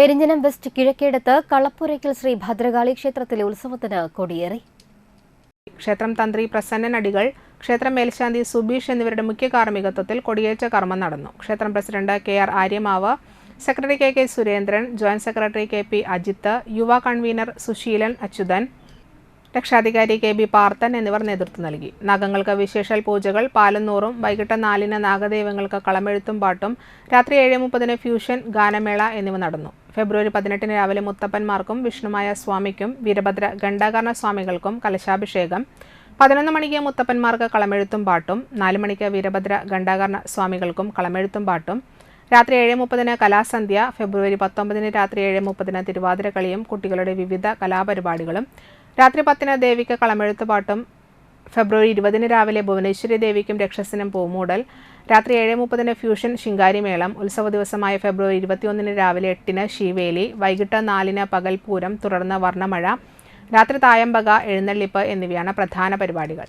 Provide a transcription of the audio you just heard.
Perinjanam west കിഴക്കേടത്ത് കളപ്പുരയ്ക്കൽ ശ്രീ ഭദ്രകാളി ക്ഷേത്രത്തിലെ ഉത്സവത്തിന് കൊടിയേറി. ക്ഷേത്രം തന്ത്രി പ്രസന്നൻ അടികൾ ക്ഷേത്രം മേൽശാന്തി സുബീഷ് എന്നിവരുടെ മുഖ്യ കാർമ്മികത്വത്തിൽ കൊടിയേറ്റ കർമ്മം നടന്നു. ക്ഷേത്രം president K R Aryamav secretary K K Surendran joint secretary K P Ajith യുവ കൺവീനർ സുശീലൻ അച്യുതൻ രക്ഷാധികാരി കെ ബി പാർത്തൻ എന്നിവർ നേതൃത്വം നൽകി. നാഗങ്ങൾക്ക് വിശേഷാൽ പൂജകൾ പാലന്നൂറും വൈകിട്ട് നാലിന് നാഗദൈവങ്ങൾക്ക് കളമെഴുത്തും പാട്ടും രാത്രി ഏഴ് മുപ്പതിന് ഫ്യൂഷൻ ഗാനമേള എന്നിവ നടന്നു. ഫെബ്രുവരി പതിനെട്ടിന് രാവിലെ മുത്തപ്പന്മാർക്കും വിഷ്ണുമായ സ്വാമിക്കും വീരഭദ്ര ഗണ്ഡാകർണ സ്വാമികൾക്കും കലശാഭിഷേകം. പതിനൊന്ന് മണിക്ക് മുത്തപ്പന്മാർക്ക് കളമെഴുത്തും പാട്ടും. നാല് മണിക്ക് വീരഭദ്ര ഗണ്ഡാകർണ സ്വാമികൾക്കും കളമെഴുത്തും പാട്ടും. രാത്രി ഏഴ് മുപ്പതിന് കലാസന്ധ്യ ഫെബ്രുവരി പത്തൊമ്പതിന് രാത്രി ഏഴ് മുപ്പതിന് തിരുവാതിരക്കളിയും കുട്ടികളുടെ വിവിധ കലാപരിപാടികളും. രാത്രി പത്തിന് ദേവിക്ക് കളമെഴുത്ത് പാട്ടും. ഫെബ്രുവരി ഇരുപതിന് രാവിലെ ഭുവനേശ്വരി ദേവിക്കും രക്ഷസിനും പൂമൂടൽ. രാത്രി ഏഴ് മുപ്പതിന് ഫ്യൂഷൻ ശിങ്കാരിമേളം. ഉത്സവ ദിവസമായ ഫെബ്രുവരി ഇരുപത്തിയൊന്നിന് രാവിലെ എട്ടിന് ശിവേലി. വൈകിട്ട് നാലിന് പകൽപൂരം തുടർന്ന് വർണമഴ. രാത്രി തായമ്പക എഴുന്നള്ളിപ്പ് എന്നിവയാണ് പ്രധാന പരിപാടികൾ.